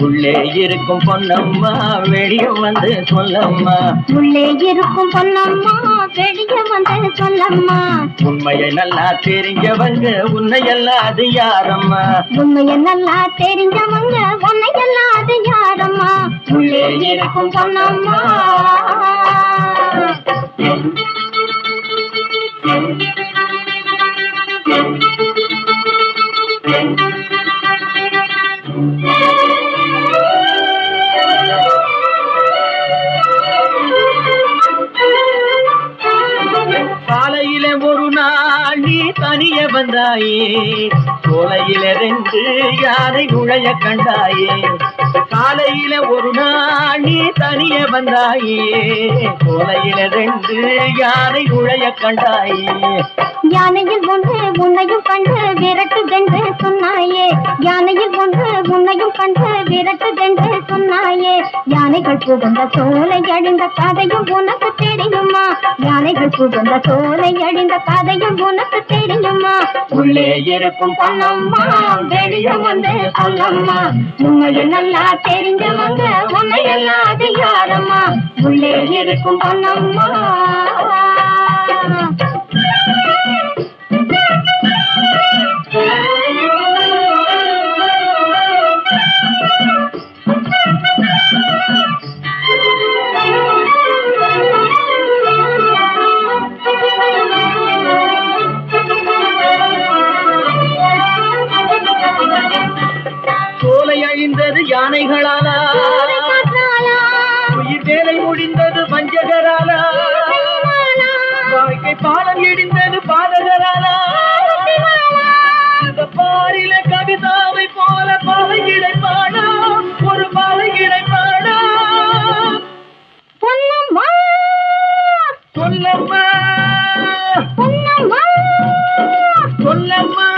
உள்ளே இருக்கும் பொன்னம்மா வெளியே வந்து சொல்லம்மா. உள்ளே இருக்கும் பொன்னம்மா வெளியே வந்து சொல்லம்மா. உண்மையை நல்லா தெரிஞ்சவங்க உன்னை அது யாரம்மா? உண்மைய நல்லா தெரிஞ்சவங்க உன்னை எல்லாம் அது யாரம்மா? உள்ளே இருக்கும் பொன்னம்மா. காலையில தனிய வந்தாயே. சோலையில ரெண்டு யாரை நுழைய கண்டாயே. காலையில ஒரு நாள் நீ தனிய வந்தாயே. சோலையில ரெண்டு யாரை நுழைய கண்டாயே. யானையில் ஒன்று உன்னையும் கண்டு விரட்டுதென்று சொன்னாயே. யானையில் ஒன்று உன்னையும் கண்டு விரட்டுதென்று சொன்னாயே. யானைகள் புகுந்த சோலை அழிந்த கதையும் உனக்கு தெரியுமா யானைகள் புகுந்த சோலை அழிந்த கதையும் உனக்கு தெரியும் உள்ளே இருக்கும் பொன்னம்மா. வெளியே வந்து சொல்லம்மா. உங்களை நல்லா தெரிஞ்சவங்க உண்மையெல்லாம் அது யாரம்மா? உள்ளே இருக்கும் பொன்னம்மா. யானைகளாலா? உயிர் முடிந்தது வஞ்சகராலா வாழ்க்கை பாலம் இடிந்தது பாதகராலா? இந்த பாரில கவிதாவை போல பாவை கிடைப்பானா ஒரு பாவை கிடைப்பானா பொன்னம்மா! சொல்லம்மா பொன்னம்மா! சொல்லம்மா